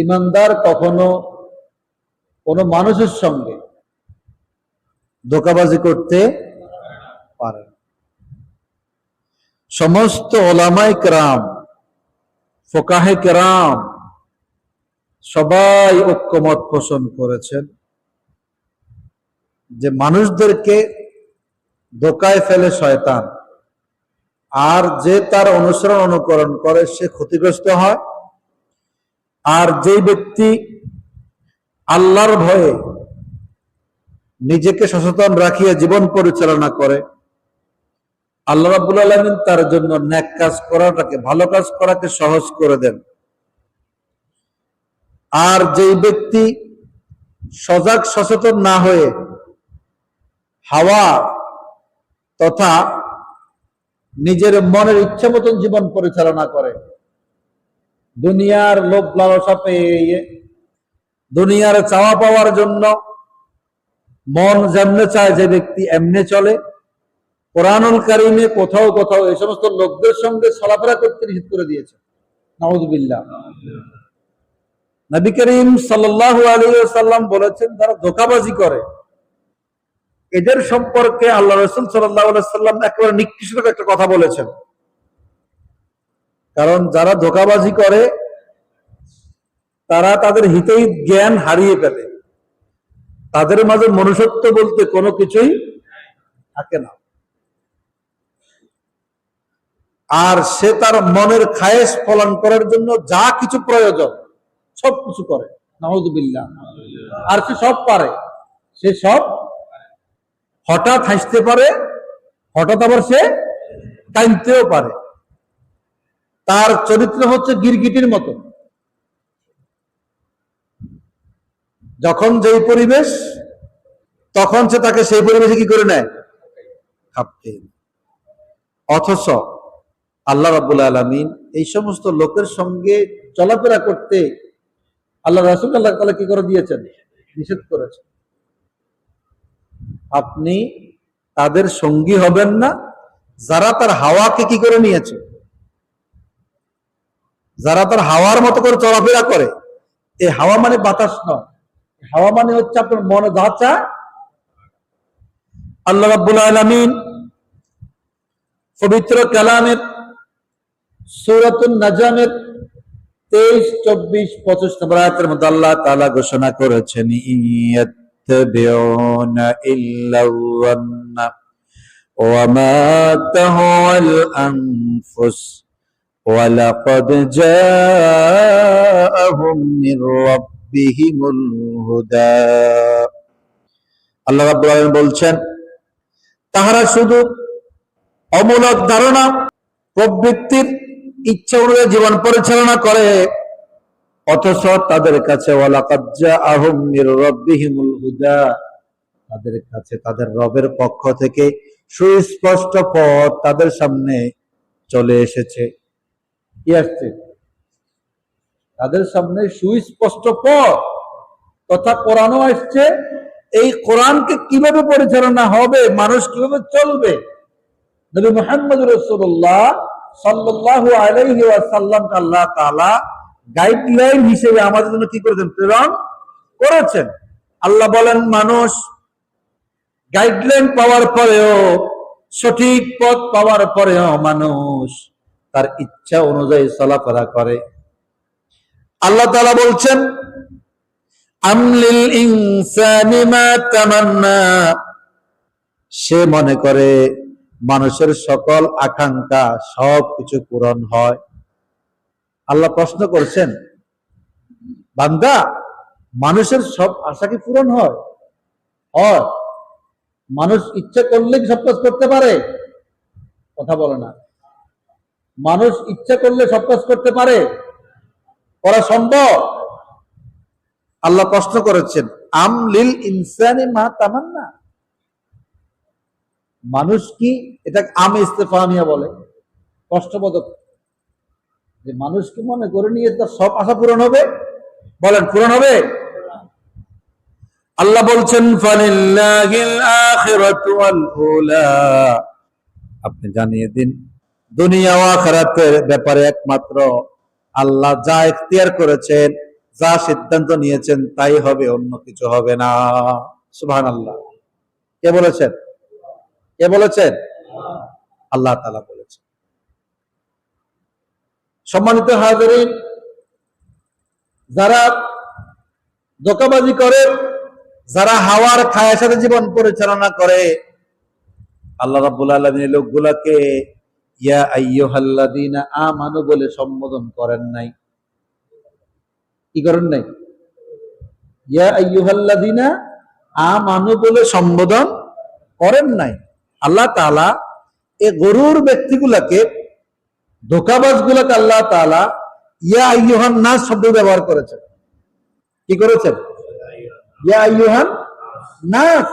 ইমানদার কখনো কোনো মানুষের সঙ্গে ধোকাবাজি করতে পারে সমস্ত ওলামাই কেরাম, ফোকাহে কেরাম সবাই ঐক্যমত পোষণ করেছেন যে মানুষদেরকে ধোকায় ফেলে শয়তান, আর যে তার অনুসরণ অনুকরণ করে সে ক্ষতিগ্রস্ত হয় আর যে ব্যক্তি আল্লাহর ভয়ে নিজেকে সচেতন রাখিয়া জীবন পরিচালনা করে, আল্লাহ রাব্বুল আলামিন তার জন্য ন্যাক কাজ করাটাকে, ভালো কাজ করাকে সহজ করে দেন। আর যেই ব্যক্তি সজাগ সচেতন না হয়ে হাওয়া তথা নিজের মনের ইচ্ছা মতন জীবন পরিচালনা করে দুনিয়ার লোভ লালসা পেয়ে দুনিয়ার চাওয়া পাওয়ার জন্য মন যেমনে চায় যে ব্যক্তি এমনে চলে। কোরআনুল কারিমে কোথাও কোথাও এই সমস্ত লোকদের সঙ্গে চলাফেরা করতে নিষেধ করে দিয়েছে। নাউজুবিল্লাহ। নবী করিম সাল্লাল্লাহু আলাইহি সাল্লাম বলেছেন তারা ধোকাবাজি করে, এদের সম্পর্কে আল্লাহ রসুল সাল্লাহ সাল্লাম একেবারে নিকৃষ্ট একটা কথা বলেছেন। কারণ যারা ধোকাবাজি করে, তারা তাদের হিতেই জ্ঞান হারিয়ে ফেলে। তাদের মাঝে মনুষ্যত্ব বলতে কোনো কিছুই থাকে না। আর সে তার মনের খায়েশ ফলন করার জন্য যা কিছু প্রয়োজন, সব কিছু করে। নাহদুবিল্লাহ আর সে সব পারে। সে সব হঠাৎ হাসতে পারে, হঠাৎ আবার সে কাঁদতেও পারে। তার চরিত্র হচ্ছে গিরগিটির মতো। যখন যেই পরিবেশ, তখন সে তাকে সেই পরিবেশে কি করে নেয়? অথচ আল্লাহ রাবুল আলমিন এই সমস্ত লোকের সঙ্গে চলাফেরা করতে আল্লাহ রাসুল আল্লাহ তালা কি করে দিয়েছেন? নিষেধ করেছেন। আপনি তাদের সঙ্গী হবেন না, যারা তার হাওয়াকে কি করে নিয়েছে? যারা তার হাওয়ার মতো করে চলাফেরা করে এই হাওয়া মানে বাতাস নয়। হাওয়া মানে হচ্ছে আপনার মনে যা চায়। আল্লাহ রাব্বুল আলামিন পবিত্র কালামের সূরাতুন নাজামের তেইশ, চব্বিশ, পঁচিশ নম্বর আয়াতের মধ্যে আল্লাহ তালা ঘোষণা করেছেন, ইয়াত্তাবিউনা ولقد جاءهم من ربهم الهدى আল্লাহ রাব্বুল আলামিন বলছেন তাহারা শুধু অমূলক ধারণা প্রবৃত্তির ইচ্ছা অনুযায়ী জীবন পরিচালনা করে অথচ তাদের কাছে ওয়ালাকাদ জাআহুম মির রাব্বিহিমুল হুদা তাদের কাছে তাদের রবের পক্ষ থেকে সুস্পষ্ট পথ তাদের সামনে চলে এসেছে কি তাদের সামনে সুস্পষ্ট পথ, তথা কোরআনও আসছে। এই কোরআনকে কীভাবে পরিচালনা হবে, মানুষ কীভাবে চলবে? নবী মোহাম্মদ রসুল্লাহ সাল্লাহ আলাইহি ওয়াসাল্লামকে আল্লাহ তাআলা গাইডলাইন হিসেবে আমাদের জন্য কি করেছেন? প্রেরণ করেছেন। আল্লাহ বলেন, মানুষ গাইডলাইন পাওয়ার পরেও, সঠিক পথ পাওয়ার পরেও মানুষ তার ইচ্ছা অনুযায়ী চলাফেরা করে। আল্লাহ তাআলা বলছেন, আমলিল সে মনে করে, মানুষের সকল আকাঙ্ক্ষা সব কিছু পূরণ হয়। আল্লাহ প্রশ্ন করছেন, বান্দা, মানুষের সব আশা কি পূরণ হয়? হয়। মানুষ ইচ্ছা করলে সব কাজ করতে পারে। কথা বলে না। মানুষ ইচ্ছা করলে সব কাজ করতে পারে, করা সম্ভব? আল্লাহ প্রশ্ন করেছেন, আম লিল ইনসানি মা তামান্না? মানুষ কি এটা আম ইস্তেফানিয়া বলে? কষ্টবোধক যে মানুষ কি মনে করে নিয়ে তার সব আশা পূরণ হবে? বলেন, পূরণ হবে? আল্লাহ বলছেন আপনি জানিয়ে দিন দুনিয়া ও আখিরাতের ব্যাপারে একমাত্র আল্লাহ যা ইখতিয়ার করেছেন, যা সিদ্ধান্ত নিয়েছেন, তাই হবে, অন্য কিছু হবে না। সুবহান আল্লাহ কে বলেছেন? কে বলেছেন? আল্লাহ তালা বলেছেন। সম্মানিত হাজারিন, যারা দোকাবাজি করে, যারা হাওয়ার খায়ের সাথে জীবন পরিচালনা করে, আল্লাহ রাব্বুল আলামিন এই লোকগুলাকে ইয়া আইয়ুহাল্লাযীনা আমানু বলে সম্বোধন করেন নাই। কি করেন নাই? ইয়া আইয়ুহাল্লাযীনা আমানু বলে সম্বোধন করেন নাই। আল্লাহ তাআলা এই গরুর ব্যক্তিগুলাকে ধোকাবাজ গুলাকে আল্লাহ তাআলা ইয়া আইয়ুহান নাস শব্দ ব্যবহার করেছেন। কি করেছেন? ইয়া আইয়ুহান নাস।